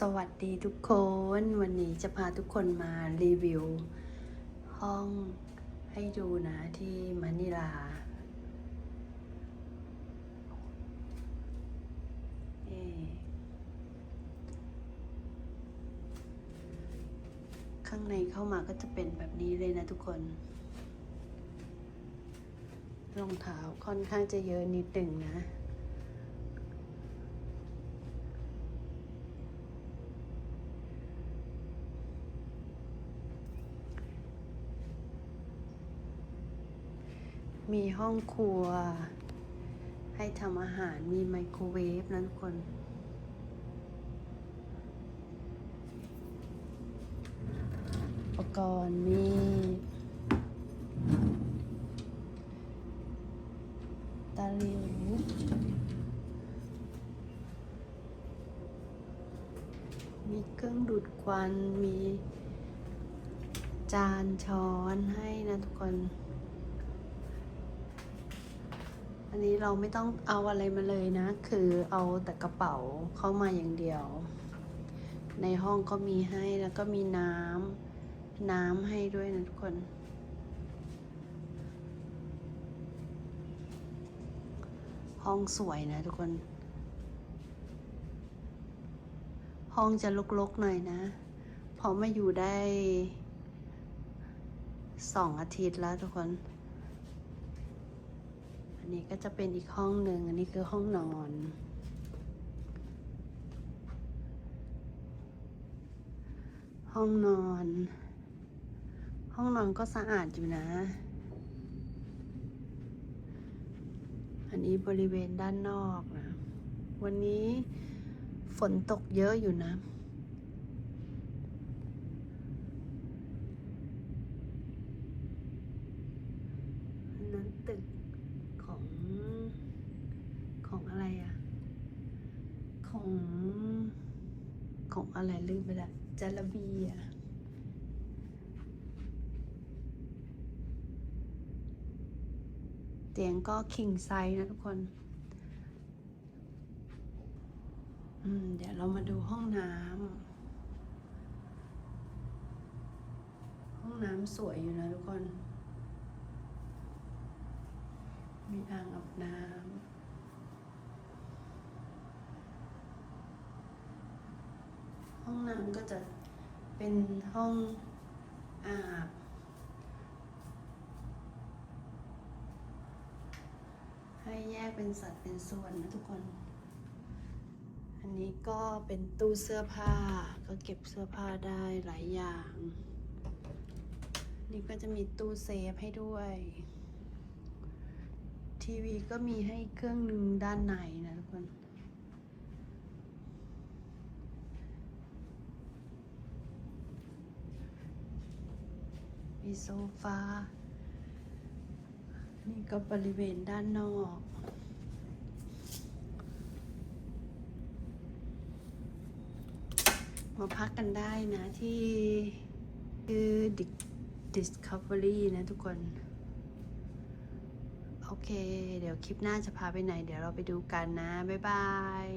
สวัสดีทุกคนวันนี้จะพาทุกคนมารีวิว ห้องให้ดูนะที่มะนิลา ข้างในเข้ามาก็จะเป็นแบบนี้เลยนะทุกคน รองเท้าค่อนข้างจะเยอะนิดหนึ่งนะ มีห้องครัว ให้ทำอาหารมีไมโครเวฟนะทุกคนอุปกรณ์มีตะลิวมีเครื่องดูดควัน มีจานช้อนให้นะทุกคน อันนี้เราไม่ต้องเอาอะไรมาเลยนะ คือเอาแต่กระเป๋าเข้ามาอย่างเดียว ในห้องก็มีให้แล้วก็มีน้ำน้ำให้ด้วยนะทุกคนห้องสวยนะทุกคน ห้องจะลกๆหน่อยนะ พอมาอยู่ได้สองอาทิตย์แล้วทุกคน อันนี้ก็จะเป็นอีกห้องหนึ่ง อันนี้คือห้องนอน ห้องนอน ห้องนอนก็สะอาดอยู่นะ อันนี้บริเวณด้านนอกนะ วันนี้ฝนตกเยอะอยู่นะอันนั้นตึกของของอะไรอะ ของของอะไรลืมไปละจาระบีอะเตียงก็คิงไซส์นะทุกคน อืม เดี๋ยวเรามาดูห้องน้ำ ห้องน้ำสวยอยู่นะทุกคน มีอ่างอาบน้ำ ห้อง นก็จะเป็นห้องอาบให้แยกเป็นสัดเป็นส่วนนะทุกคน อันนี้ก็เป็นตู้เสื้อผ้า ก็เก็บเสื้อผ้าได้หลายอย่าง นี่ก็จะมีตู้เซฟให้ด้วย ทีวีก็มีให้เครื่องหนึ่งด้านในนะทุกคน มีโซฟา นี่ก็บริเวณด้านนอก มาพักกันได้นะที่คือ Discovery นะทุกคน โอเค เดี๋ยวคลิปหน้าจะพาไปไหน เดี๋ยวเราไปดูกันนะ บ๊ายบาย